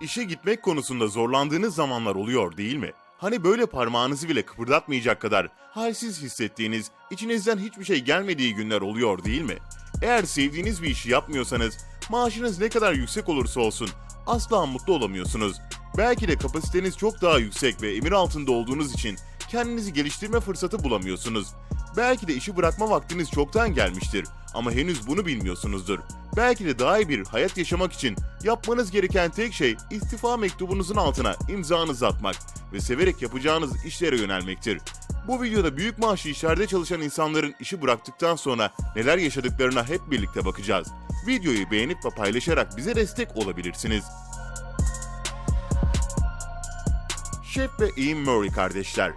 İşe gitmek konusunda zorlandığınız zamanlar oluyor değil mi? Hani böyle parmağınızı bile kıpırdatmayacak kadar halsiz hissettiğiniz, içinizden hiçbir şey gelmediği günler oluyor değil mi? Eğer sevdiğiniz bir işi yapmıyorsanız, maaşınız ne kadar yüksek olursa olsun asla mutlu olamıyorsunuz. Belki de kapasiteniz çok daha yüksek ve emir altında olduğunuz için kendinizi geliştirme fırsatı bulamıyorsunuz. Belki de işi bırakma vaktiniz çoktan gelmiştir ama henüz bunu bilmiyorsunuzdur. Belki de daha iyi bir hayat yaşamak için yapmanız gereken tek şey istifa mektubunuzun altına imzanızı atmak ve severek yapacağınız işlere yönelmektir. Bu videoda büyük maaşlı işlerde çalışan insanların işi bıraktıktan sonra neler yaşadıklarına hep birlikte bakacağız. Videoyu beğenip ve paylaşarak bize destek olabilirsiniz. Şef ve Ian Murray kardeşler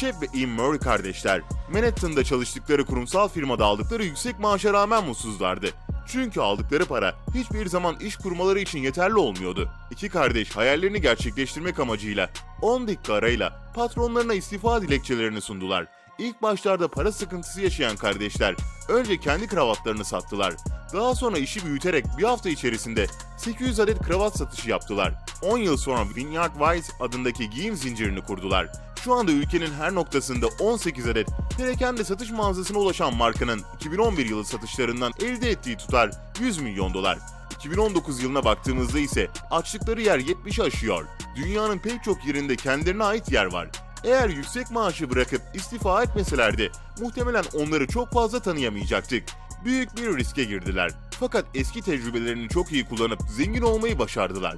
Şef ve Ian Murray kardeşler, Manhattan'da çalıştıkları kurumsal firmada aldıkları yüksek maaşa rağmen mutsuzlardı. Çünkü aldıkları para hiçbir zaman iş kurmaları için yeterli olmuyordu. İki kardeş hayallerini gerçekleştirmek amacıyla 10 dakika arayla patronlarına istifa dilekçelerini sundular. İlk başlarda para sıkıntısı yaşayan kardeşler önce kendi kravatlarını sattılar. Daha sonra işi büyüterek bir hafta içerisinde 800 adet kravat satışı yaptılar. 10 yıl sonra Vineyard Wise adındaki giyim zincirini kurdular. Şu anda ülkenin her noktasında 18 adet perakende satış mağazasına ulaşan markanın 2011 yılı satışlarından elde ettiği tutar 100 milyon dolar. 2019 yılına baktığımızda ise açtıkları yer 70'i aşıyor. Dünyanın pek çok yerinde kendilerine ait yer var. Eğer yüksek maaşı bırakıp istifa etmeselerdi muhtemelen onları çok fazla tanıyamayacaktık. Büyük bir riske girdiler. Fakat eski tecrübelerini çok iyi kullanıp zengin olmayı başardılar.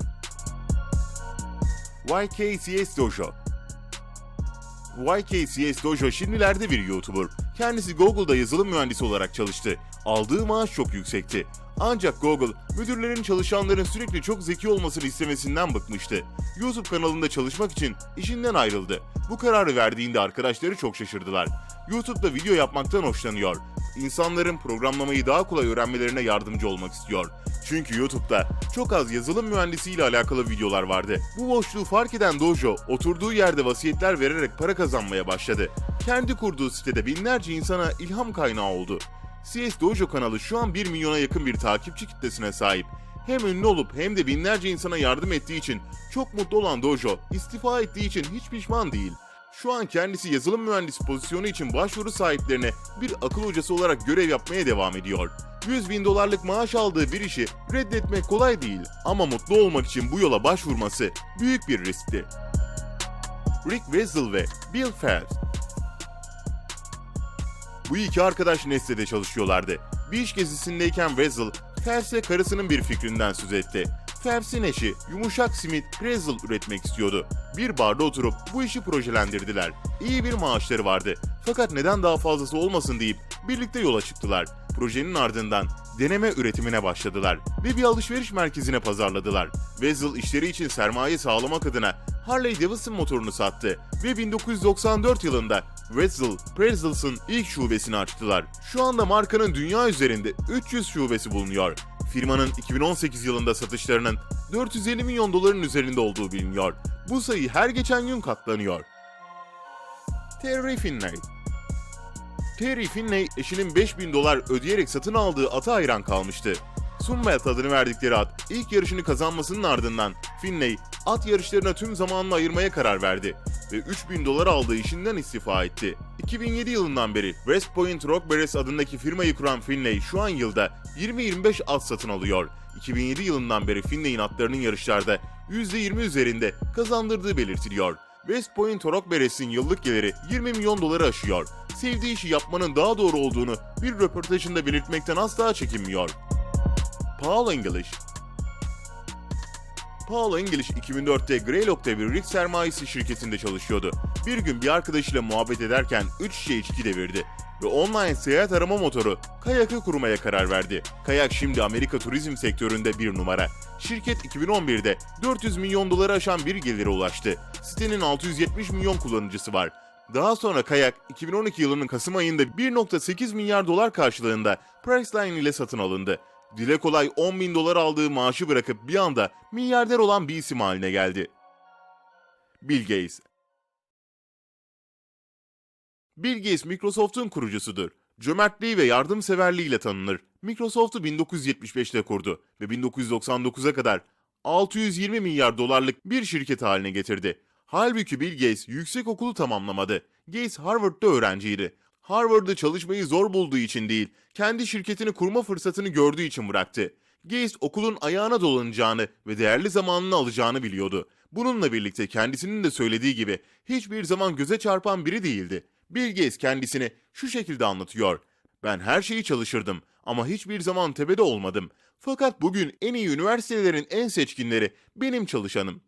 YKCS Dojo YKCS Dojo şimdilerde bir YouTuber. Kendisi Google'da yazılım mühendisi olarak çalıştı. Aldığı maaş çok yüksekti. Ancak Google, müdürlerin çalışanların sürekli çok zeki olmasını istemesinden bıkmıştı. YouTube kanalında çalışmak için işinden ayrıldı. Bu kararı verdiğinde arkadaşları çok şaşırdılar. YouTube'da video yapmaktan hoşlanıyor. İnsanların programlamayı daha kolay öğrenmelerine yardımcı olmak istiyor. Çünkü YouTube'da çok az yazılım mühendisiyle alakalı videolar vardı. Bu boşluğu fark eden Dojo, oturduğu yerde vasiyetler vererek para kazanmaya başladı. Kendi kurduğu sitede binlerce insana ilham kaynağı oldu. CS Dojo kanalı şu an 1 milyona yakın bir takipçi kitlesine sahip. Hem ünlü olup hem de binlerce insana yardım ettiği için çok mutlu olan Dojo, istifa ettiği için hiç pişman değil. Şu an kendisi yazılım mühendisi pozisyonu için başvuru sahiplerine bir akıl hocası olarak görev yapmaya devam ediyor. 100 bin dolarlık maaş aldığı bir işi reddetmek kolay değil ama mutlu olmak için bu yola başvurması büyük bir riskti. Rick Wessel ve Bill Phelps bu iki arkadaş Nestle'de çalışıyorlardı. Bir iş gezisindeyken Wessel, Phelps'e karısının bir fikrinden söz etti. Phelps'in eşi yumuşak simit pretzel üretmek istiyordu. Bir barda oturup bu işi projelendirdiler. İyi bir maaşları vardı. Fakat neden daha fazlası olmasın deyip birlikte yola çıktılar. Projenin ardından deneme üretimine başladılar ve bir alışveriş merkezine pazarladılar. Wessel işleri için sermaye sağlamak adına Harley Davidson motorunu sattı ve 1994 yılında Wetzel Pretzels'ın ilk şubesini açtılar. Şu anda markanın dünya üzerinde 300 şubesi bulunuyor. Firmanın 2018 yılında satışlarının 450 milyon doların üzerinde olduğu biliniyor. Bu sayı her geçen gün katlanıyor. Terry Finney Terry Finney eşinin 5000 dolar ödeyerek satın aldığı ata hayran kalmıştı. Sunbelt adını verdikleri at ilk yarışını kazanmasının ardından Finney at yarışlarına tüm zamanını ayırmaya karar verdi ve 3000 dolar aldığı işinden istifa etti. 2007 yılından beri West Point Rock Bears adındaki firmayı kuran Finney şu an yılda 20-25 at satın alıyor. 2007 yılından beri Finney'in atlarının yarışlarda %20 üzerinde kazandırdığı belirtiliyor. West Point Rock Bears'in yıllık geliri 20 milyon doları aşıyor. Sevdiği işi yapmanın daha doğru olduğunu bir röportajında belirtmekten asla çekinmiyor. Paul English Paul English 2004'te Greylock'ta bir Rick sermayesi şirketinde çalışıyordu. Bir gün bir arkadaşıyla muhabbet ederken 3 şişe içki devirdi ve online seyahat arama motoru Kayak'ı kurmaya karar verdi. Kayak şimdi Amerika turizm sektöründe bir numara. Şirket 2011'de 400 milyon doları aşan bir gelire ulaştı. Sitenin 670 milyon kullanıcısı var. Daha sonra Kayak 2012 yılının Kasım ayında 1.8 milyar dolar karşılığında Priceline ile satın alındı. Dile kolay 10 bin dolar aldığı maaşı bırakıp bir anda milyarder olan bir isim haline geldi. Bill Gates Bill Gates Microsoft'un kurucusudur. Cömertliği ve yardımseverliğiyle tanınır. Microsoft'u 1975'te kurdu ve 1999'a kadar 620 milyar dolarlık bir şirket haline getirdi. Halbuki Bill Gates yüksek okulu tamamlamadı. Gates Harvard'da öğrenciydi. Harvard'da çalışmayı zor bulduğu için değil, kendi şirketini kurma fırsatını gördüğü için bıraktı. Gates okulun ayağına dolanacağını ve değerli zamanını alacağını biliyordu. Bununla birlikte kendisinin de söylediği gibi hiçbir zaman göze çarpan biri değildi. Bill Gates kendisini şu şekilde anlatıyor. Ben her şeyi çalışırdım ama hiçbir zaman tepede olmadım. Fakat bugün en iyi üniversitelerin en seçkinleri benim çalışanım.